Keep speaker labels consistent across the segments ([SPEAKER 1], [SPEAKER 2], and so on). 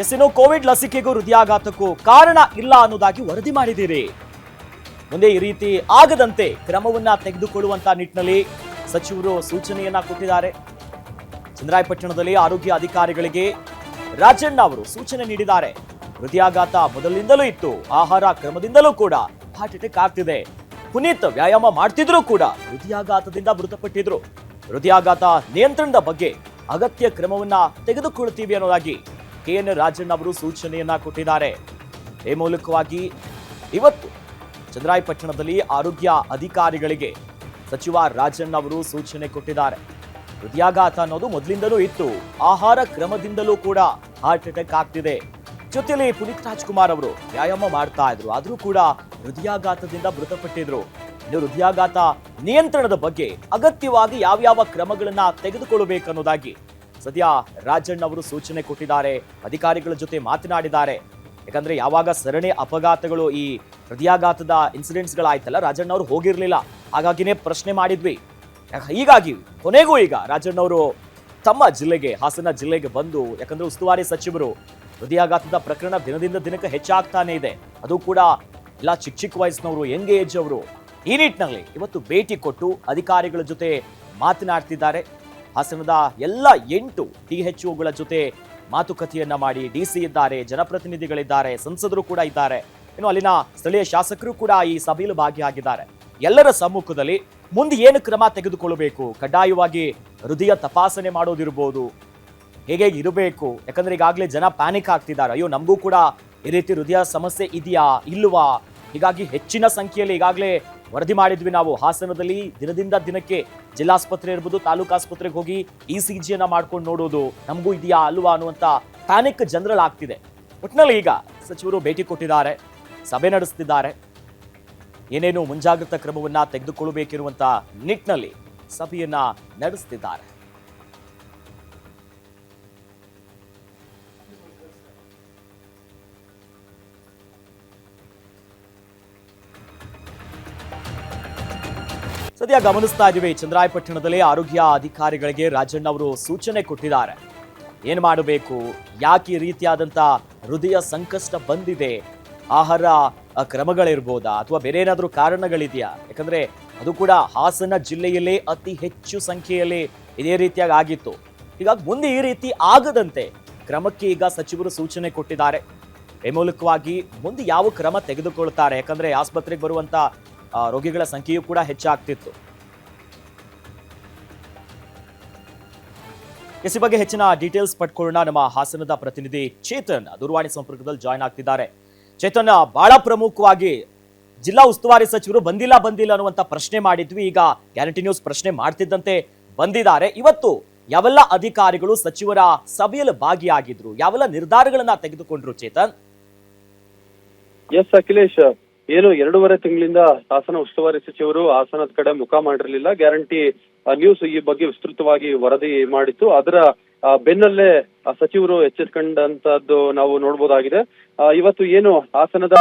[SPEAKER 1] S ಇನ್ನು Covid ಲಸಿಕೆಗೂ ಹೃದಯಾಘಾತಕ್ಕೂ ಕಾರಣ ಇಲ್ಲ ಅನ್ನೋದಾಗಿ ವರದಿ ಮಾಡಿದ್ದೀರಿ. ಮುಂದೆ ಈ ರೀತಿ ಆಗದಂತೆ ಕ್ರಮವನ್ನ ತೆಗೆದುಕೊಳ್ಳುವಂತ ನಿಟ್ಟಿನಲ್ಲಿ ಸಚಿವರು ಸೂಚನೆಯನ್ನ ಕೊಟ್ಟಿದ್ದಾರೆ. ಚಂದ್ರಾಯಪಟ್ಟಣದಲ್ಲಿ ಆರೋಗ್ಯ ಅಧಿಕಾರಿಗಳಿಗೆ ರಾಜಣ್ಣ ಅವರು ಸೂಚನೆ ನೀಡಿದ್ದಾರೆ. ಹೃದಯಾಘಾತ ಮೊದಲಿನಿಂದಲೂ ಇತ್ತು, ಆಹಾರ ಕ್ರಮದಿಂದಲೂ ಕೂಡ ಹಾರ್ಟ್ ಅಟ್ಯಾಕ್ ಆಗ್ತಿದೆ. ಪುನೀತ್ ವ್ಯಾಯಾಮ ಮಾಡ್ತಿದ್ರು ಕೂಡ ಹೃದಯಾಘಾತದಿಂದ ಮೃತಪಟ್ಟಿದ್ರು. ಹೃದಯಾಘಾತ ನಿಯಂತ್ರಣದ ಬಗ್ಗೆ ಅಗತ್ಯ ಕ್ರಮವನ್ನ ತೆಗೆದುಕೊಳ್ಳುತ್ತೀವಿ ಅನ್ನೋದಾಗಿ ಕೆ ಎನ್ ರಾಜಣ್ಣ ಅವರು ಸೂಚನೆಯನ್ನ ಕೊಟ್ಟಿದ್ದಾರೆ. ಈ ಮೂಲಕವಾಗಿ ಇವತ್ತು ಚಂದ್ರಾಯಪಟ್ಟಣದಲ್ಲಿ ಆರೋಗ್ಯ ಅಧಿಕಾರಿಗಳಿಗೆ ಸಚಿವ ರಾಜಣ್ಣ ಅವರು ಸೂಚನೆ ಕೊಟ್ಟಿದ್ದಾರೆ. ಹೃದಯಾಘಾತ ಅನ್ನೋದು ಮೊದಲಿಂದಲೂ ಇತ್ತು. ಆಹಾರ ಕ್ರಮದಿಂದಲೂ ಕೂಡ ಹಾರ್ಟ್ ಅಟ್ಯಾಕ್ ಆಗ್ತಿದೆ. ಜೊತೆಯಲ್ಲಿ ಪುನೀತ್ ರಾಜ್ಕುಮಾರ್ ಅವರು ವ್ಯಾಯಾಮ ಮಾಡ್ತಾ ಇದ್ರು. ಆದರೂ ಕೂಡ ಹೃದಯಾಘಾತದಿಂದ ಮೃತಪಟ್ಟಿದ್ರು. ಇನ್ನು ಹೃದಯಾಘಾತ ನಿಯಂತ್ರಣದ ಬಗ್ಗೆ ಅಗತ್ಯವಾಗಿ ಯಾವ್ಯಾವ ಕ್ರಮಗಳನ್ನ ತೆಗೆದುಕೊಳ್ಳಬೇಕನ್ನೋದಾಗಿ ಸದ್ಯ ರಾಜಣ್ಣ ಅವರು ಸೂಚನೆ ಕೊಟ್ಟಿದ್ದಾರೆ, ಅಧಿಕಾರಿಗಳ ಜೊತೆ ಮಾತನಾಡಿದ್ದಾರೆ. ಯಾಕಂದ್ರೆ ಯಾವಾಗ ಸರಣಿ ಅಪಘಾತಗಳು ಈ ಹೃದಯಾಘಾತದ ಇನ್ಸಿಡೆಂಟ್ಸ್ಗಳಾಯ್ತಲ್ಲ, ರಾಜಣ್ಣ ಅವರು ಹೋಗಿರ್ಲಿಲ್ಲ. ಹಾಗಾಗಿನೇ ಪ್ರಶ್ನೆ ಮಾಡಿದ್ವಿ. ಹೀಗಾಗಿ ಕೊನೆಗೂ ಈಗ ರಾಜಣ್ಣ ಅವರು ತಮ್ಮ ಜಿಲ್ಲೆಗೆ, ಹಾಸನ ಜಿಲ್ಲೆಗೆ ಬಂದು, ಯಾಕಂದ್ರೆ ಉಸ್ತುವಾರಿ ಸಚಿವರು ಹೃದಯಾಘಾತದ ಪ್ರಕರಣ ದಿನದಿಂದ ದಿನಕ್ಕೆ ಹೆಚ್ಚಾಗ್ತಾನೆ ಇದೆ. ಅದು ಕೂಡ ಎಲ್ಲ ಚಿಕ್ಕ ಚಿಕ್ಕ ವಯಸ್ಸಿನವರು, ಯಂಗ್ ಏಜ್ ಅವರು ಈ ನಿಟ್ಟಿನಲ್ಲಿ ಇವತ್ತು ಭೇಟಿ ಕೊಟ್ಟು ಅಧಿಕಾರಿಗಳ ಜೊತೆ ಮಾತನಾಡ್ತಿದ್ದಾರೆ. ಹಾಸನದ ಎಲ್ಲ ಎಂಟು ಡಿ ಎಚ್ ಒಗಳ ಜೊತೆ ಮಾತುಕತೆಯನ್ನ ಮಾಡಿ ಡಿ ಸಿ ಇದ್ದಾರೆ, ಜನಪ್ರತಿನಿಧಿಗಳಿದ್ದಾರೆ, ಸಂಸದರು ಕೂಡ ಇದ್ದಾರೆ. ಇನ್ನು ಅಲ್ಲಿನ ಸ್ಥಳೀಯ ಶಾಸಕರು ಕೂಡ ಈ ಸಭೆಯಲ್ಲಿ ಭಾಗಿಯಾಗಿದ್ದಾರೆ. ಎಲ್ಲರ ಸಮ್ಮುಖದಲ್ಲಿ ಮುಂದೆ ಏನು ಕ್ರಮ ತೆಗೆದುಕೊಳ್ಳಬೇಕು? ಕಡ್ಡಾಯವಾಗಿ ಹೃದಯ ತಪಾಸಣೆ ಮಾಡೋದಿರ್ಬೋದು. ಹೇಗೆ ಇರಬೇಕು? ಯಾಕಂದ್ರೆ ಈಗಾಗಲೇ ಜನ ಪ್ಯಾನಿಕ್ ಆಗ್ತಿದ್ದಾರೆ. ಅಯ್ಯೋ, ನಮಗೂ ಕೂಡ ಈ ರೀತಿ ಹೃದಯ ಸಮಸ್ಯೆ ಇದೆಯಾ? ಇಲ್ವಾ? ಹೀಗಾಗಿ ಹೆಚ್ಚಿನ ಸಂಖ್ಯೆಯಲ್ಲಿ ಈಗಾಗಲೇ ವರದಿ ಮಾಡಿದ್ವಿ ನಾವು. ಹಾಸನದಲ್ಲಿ ದಿನದಿಂದ ದಿನಕ್ಕೆ ಜಿಲ್ಲಾಸ್ಪತ್ರೆ ಇರ್ಬೋದು, ತಾಲೂಕು ಆಸ್ಪತ್ರೆಗೆ ಹೋಗಿ ಇ ಸಿ ಜಿಯನ್ನ ಮಾಡ್ಕೊಂಡು ನೋಡೋದು ನಮಗೂ ಇದೆಯಾ ಅಲ್ವಾ ಅನ್ನುವಂಥ ಪ್ಯಾನಿಕ್ ಜನರಲ್ ಆಗ್ತಿದೆ. ಒಟ್ಟಿನಲ್ಲಿ ಈಗ ಸಚಿವರು ಭೇಟಿ ಕೊಟ್ಟಿದ್ದಾರೆ, ಸಭೆ ನಡೆಸ್ತಿದ್ದಾರೆ. ಏನೇನು ಮುಂಜಾಗ್ರತಾ ಕ್ರಮವನ್ನ ತೆಗೆದುಕೊಳ್ಳಬೇಕಿರುವಂತ ನಿಟ್ಟಿನಲ್ಲಿ ಸಭೆಯನ್ನ ನಡೆಸ್ತಿದ್ದಾರೆ. ಸದ್ಯ ಗಮನಿಸ್ತಾ ಇದೀವಿ ಚಂದ್ರಾಯಪಟ್ಟಣದಲ್ಲಿ ಆರೋಗ್ಯ ಅಧಿಕಾರಿಗಳಿಗೆ ರಾಜಣ್ಣ ಅವರು ಸೂಚನೆ ಕೊಟ್ಟಿದ್ದಾರೆ. ಏನ್ ಮಾಡಬೇಕು? ಯಾಕೆ ಈ ರೀತಿಯಾದಂತ ಹೃದಯ ಸಂಕಷ್ಟ ಬಂದಿದೆ? ಆಹಾರ ಕ್ರಮಗಳಿರ್ಬೋದಾ? ಅಥವಾ ಬೇರೆ ಏನಾದರೂ ಕಾರಣಗಳಿದೆಯಾ? ಯಾಕಂದ್ರೆ ಅದು ಕೂಡ ಹಾಸನ ಜಿಲ್ಲೆಯಲ್ಲೇ ಅತಿ ಹೆಚ್ಚು ಸಂಖ್ಯೆಯಲ್ಲಿ ಇದೇ ರೀತಿಯಾಗಿ ಆಗಿತ್ತು. ಹೀಗಾಗಿ ಮುಂದೆ ಈ ರೀತಿ ಆಗದಂತೆ ಕ್ರಮಕ್ಕೆ ಈಗ ಸಚಿವರು ಸೂಚನೆ ಕೊಟ್ಟಿದ್ದಾರೆ. ಈ ಮುಂದೆ ಯಾವ ಕ್ರಮ ತೆಗೆದುಕೊಳ್ತಾರೆ? ಯಾಕಂದ್ರೆ ಆಸ್ಪತ್ರೆಗೆ ಬರುವಂತ ರೋಗಿಗಳ ಸಂಖ್ಯೆಯೂ ಕೂಡ ಹೆಚ್ಚಾಗ್ತಿತ್ತು. ಎಸ್ ಬಗ್ಗೆ ಹೆಚ್ಚಿನ ಡೀಟೇಲ್ಸ್ ಪಡ್ಕೊಳ್ಳೋಣ. ನಮ್ಮ ಹಾಸನದ ಪ್ರತಿನಿಧಿ ಚೇತನ್ ದೂರವಾಣಿ ಸಂಪರ್ಕದಲ್ಲಿ ಜಾಯ್ನ್ ಆಗ್ತಿದ್ದಾರೆ. ಚೇತನ್, ಬಹಳ ಪ್ರಮುಖವಾಗಿ ಜಿಲ್ಲಾ ಉಸ್ತುವಾರಿ ಸಚಿವರು ಬಂದಿಲ್ಲ ಬಂದಿಲ್ಲ ಅನ್ನುವಂತ ಪ್ರಶ್ನೆ ಮಾಡಿದ್ವಿ. ಈಗ ಗ್ಯಾರಂಟಿ ನ್ಯೂಸ್ ಪ್ರಶ್ನೆ ಮಾಡ್ತಿದ್ದಂತೆ ಬಂದಿದ್ದಾರೆ. ಇವತ್ತು ಯಾವೆಲ್ಲ ಅಧಿಕಾರಿಗಳು ಸಚಿವರ ಸಭೆಯಲ್ಲಿ ಭಾಗಿಯಾಗಿದ್ರು? ಯಾವೆಲ್ಲ ನಿರ್ಧಾರಗಳನ್ನ ತೆಗೆದುಕೊಂಡ್ರು ಚೇತನ್?
[SPEAKER 2] ಎಸ್ ಅಖಿಲೇಶ್ ಏನು ಎರಡೂವರೆ ತಿಂಗಳಿಂದ ಹಾಸನ ಉಸ್ತುವಾರಿ ಸಚಿವರು ಹಾಸನದ ಕಡೆ ಮುಖ ಮಾಡಿರಲಿಲ್ಲ. ಗ್ಯಾರಂಟಿ ನ್ಯೂಸ್ ಈ ಬಗ್ಗೆ ವಿಸ್ತೃತವಾಗಿ ವರದಿ ಮಾಡಿತ್ತು. ಅದರ ಬೆನ್ನಲ್ಲೇ ಸಚಿವರು ಎಚ್ಚೆತ್ಕೊಂಡಂತದ್ದು ನಾವು ನೋಡ್ಬೋದಾಗಿದೆ. ಇವತ್ತು ಏನು ಹಾಸನದ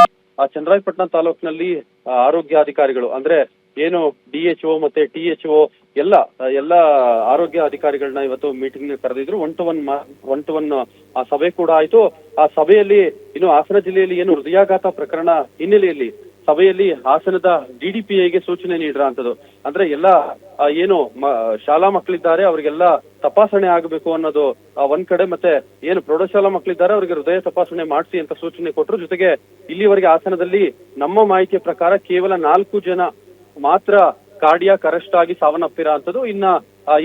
[SPEAKER 2] ಚನ್ನರಾಯಪಟ್ಟಣ ತಾಲೂಕಿನಲ್ಲಿ ಆರೋಗ್ಯಾಧಿಕಾರಿಗಳು, ಅಂದ್ರೆ ಏನು ಡಿ ಎಚ್ ಒ ಮತ್ತೆ ಟಿ ಎಚ್ ಒ ಎಲ್ಲ ಎಲ್ಲ ಆರೋಗ್ಯ ಅಧಿಕಾರಿಗಳನ್ನ ಇವತ್ತು meeting ಕರೆದಿದ್ರು. One to one one to one ಸಭೆ ಕೂಡ ಆಯ್ತು. ಆ ಸಭೆಯಲ್ಲಿ ಇನ್ನು ಹಾಸನ ಜಿಲ್ಲೆಯಲ್ಲಿ ಏನು ಹೃದಯಾಘಾತ ಪ್ರಕರಣ ಹಿನ್ನೆಲೆಯಲ್ಲಿ ಸಭೆಯಲ್ಲಿ ಹಾಸನದ ಡಿಡಿಪಿಐಗೆ ಸೂಚನೆ ನೀಡಿರುವಂತದ್ದು ಅಂದ್ರೆ ಎಲ್ಲ ಏನು ಶಾಲಾ ಮಕ್ಕಳಿದ್ದಾರೆ ಅವರಿಗೆಲ್ಲ ತಪಾಸಣೆ ಆಗಬೇಕು ಅನ್ನೋದು ಆ, ಒಂದ್ ಕಡೆ ಮತ್ತೆ ಏನು ಪ್ರೌಢಶಾಲಾ ಮಕ್ಕಳಿದ್ದಾರೆ ಅವರಿಗೆ ಹೃದಯ ತಪಾಸಣೆ ಮಾಡಿಸಿ ಅಂತ ಸೂಚನೆ ಕೊಟ್ಟರು ಜೊತೆಗೆ ಇಲ್ಲಿವರೆಗೆ ಹಾಸನದಲ್ಲಿ ನಮ್ಮ ಮಾಹಿತಿಯ ಪ್ರಕಾರ ಕೇವಲ ನಾಲ್ಕು ಜನ ಮಾತ್ರ ಕಾರ್ಡಿಯಾಕ್ ಅರೆಸ್ಟ್ ಆಗಿ ಸಾವನ್ನಪ್ಪಿರ ಅಂತದ್ದು ಇನ್ನ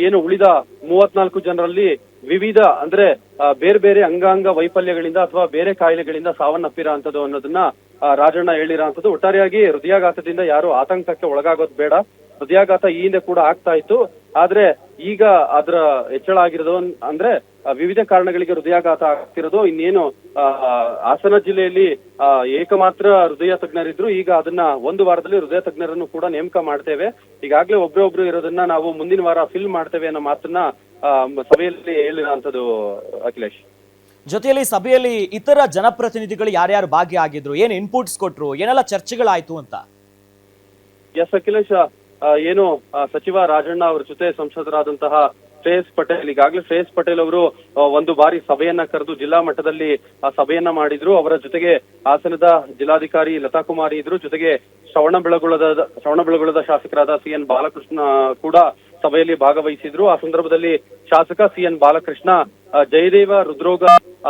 [SPEAKER 2] ಏನು ಉಳಿದ ಮೂವತ್ನಾಲ್ಕು ಜನರಲ್ಲಿ ವಿವಿಧ, ಅಂದ್ರೆ ಬೇರೆ ಬೇರೆ ಅಂಗಾಂಗ ವೈಫಲ್ಯಗಳಿಂದ ಅಥವಾ ಬೇರೆ ಕಾಯಿಲೆಗಳಿಂದ ಸಾವನ್ನಪ್ಪಿರ ಅಂತದ್ದು ಅನ್ನೋದನ್ನ ರಾಜಣ್ಣ ಹೇಳಿರೋ ಅಂತದ್ದು ಒಟ್ಟಾರೆಯಾಗಿ ಹೃದಯಾಘಾತದಿಂದ ಯಾರು ಆತಂಕಕ್ಕೆ ಒಳಗಾಗೋದು ಬೇಡ. ಹೃದಯಾಘಾತ ಈ ಹಿಂದೆ ಕೂಡ ಆಗ್ತಾ ಇತ್ತು. ಆದ್ರೆ ಈಗ ಅದರ ಹೆಚ್ಚಳ ಆಗಿರೋದು ಅಂದ್ರೆ ವಿವಿಧ ಕಾರಣಗಳಿಗೆ ಹೃದಯಾಘಾತ ಆಗ್ತಿರೋದು. ಇನ್ನೇನು ಆ, ಹಾಸನ ಜಿಲ್ಲೆಯಲ್ಲಿ ಆ, ಏಕಮಾತ್ರ ಹೃದಯ ತಜ್ಞರಿದ್ರು. ಈಗ ಅದನ್ನ ಒಂದು ವಾರದಲ್ಲಿ ಹೃದಯ ತಜ್ಞರನ್ನು ಕೂಡ ನೇಮಕ ಮಾಡ್ತೇವೆ. ಈಗಾಗಲೇ ಒಬ್ರೊಬ್ರು ಇರೋದನ್ನ ನಾವು ಮುಂದಿನ ವಾರ ಫಿಲ್ ಮಾಡ್ತೇವೆ ಅನ್ನೋ ಮಾತನ್ನ ಸಭೆಯಲ್ಲಿ ಹೇಳಿರೋಂಥದ್ದು ಅಖಿಲೇಶ್.
[SPEAKER 1] ಜೊತೆಯಲ್ಲಿ ಸಭೆಯಲ್ಲಿ ಇತರ ಜನಪ್ರತಿನಿಧಿಗಳು ಯಾರ್ಯಾರು ಭಾಗಿಯಾಗಿದ್ರು? ಏನ್ ಇನ್ಪುಟ್ಸ್ ಕೊಟ್ರು? ಏನೆಲ್ಲ ಚರ್ಚೆಗಳಾಯ್ತು ಅಂತ?
[SPEAKER 2] ಎಸ್ ಅಖಿಲೇಶ್ ಏನು ಸಚಿವ ರಾಜಣ್ಣ ಅವರ ಜೊತೆ ಸಂಸದರಾದಂತಹ ಶ್ರೇಯಸ್ ಪಟೇಲ್, ಈಗಾಗಲೇ ಶ್ರೇಯಸ್ ಪಟೇಲ್ ಅವರು ಒಂದು ಬಾರಿ ಸಭೆಯನ್ನ ಕರೆದು ಜಿಲ್ಲಾ ಮಟ್ಟದಲ್ಲಿ, ಆ, ಸಭೆಯನ್ನ ಮಾಡಿದ್ರು. ಅವರ ಜೊತೆಗೆ ಹಾಸನದ ಜಿಲ್ಲಾಧಿಕಾರಿ ಲತಾ ಕುಮಾರಿ ಇದ್ರು. ಜೊತೆಗೆ ಶ್ರವಣ ಬೆಳಗುಳದ ಶ್ರವಣ ಬೆಳಗುಳದ ಶಾಸಕರಾದ ಸಿ ಎನ್ ಬಾಲಕೃಷ್ಣ ಕೂಡ ಸಭೆಯಲ್ಲಿ ಭಾಗವಹಿಸಿದ್ರು. ಆ ಸಂದರ್ಭದಲ್ಲಿ ಶಾಸಕ ಸಿ ಎನ್ ಬಾಲಕೃಷ್ಣ ಜಯದೇವ ಹೃದ್ರೋಗ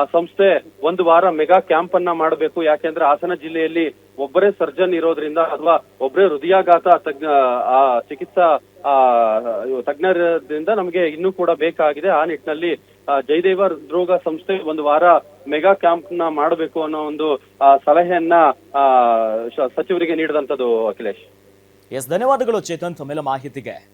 [SPEAKER 2] ಸಂಸ್ಥೆ ಒಂದು ವಾರ ಮೆಗಾ ಕ್ಯಾಂಪ್ ಅನ್ನ ಮಾಡಬೇಕು. ಯಾಕೆಂದ್ರೆ ಹಾಸನ ಜಿಲ್ಲೆಯಲ್ಲಿ ಒಬ್ಬರೇ ಸರ್ಜನ್ ಇರೋದ್ರಿಂದ ಅಥವಾ ಒಬ್ಬರೇ ಹೃದಯಾಘಾತ ತಜ್ಞ, ಆ ಚಿಕಿತ್ಸಾ, ಆ, ತಜ್ಞರಿಂದ ನಮಗೆ ಇನ್ನೂ ಕೂಡ ಬೇಕಾಗಿದೆ. ಆ ನಿಟ್ಟಿನಲ್ಲಿ ಜಯದೇವ ಹೃದ್ರೋಗ ಸಂಸ್ಥೆ ಒಂದು ವಾರ ಮೆಗಾ ಕ್ಯಾಂಪ್ನ ಮಾಡಬೇಕು ಅನ್ನೋ ಒಂದು ಸಲಹೆಯನ್ನ ಸಚಿವರಿಗೆ ನೀಡಿದಂತದ್ದು ಅಖಿಲೇಶ್.
[SPEAKER 1] ಎಸ್, ಧನ್ಯವಾದಗಳು ಚೇತನ್, ತಮ್ಮೆಲ್ಲ ಮಾಹಿತಿಗೆ.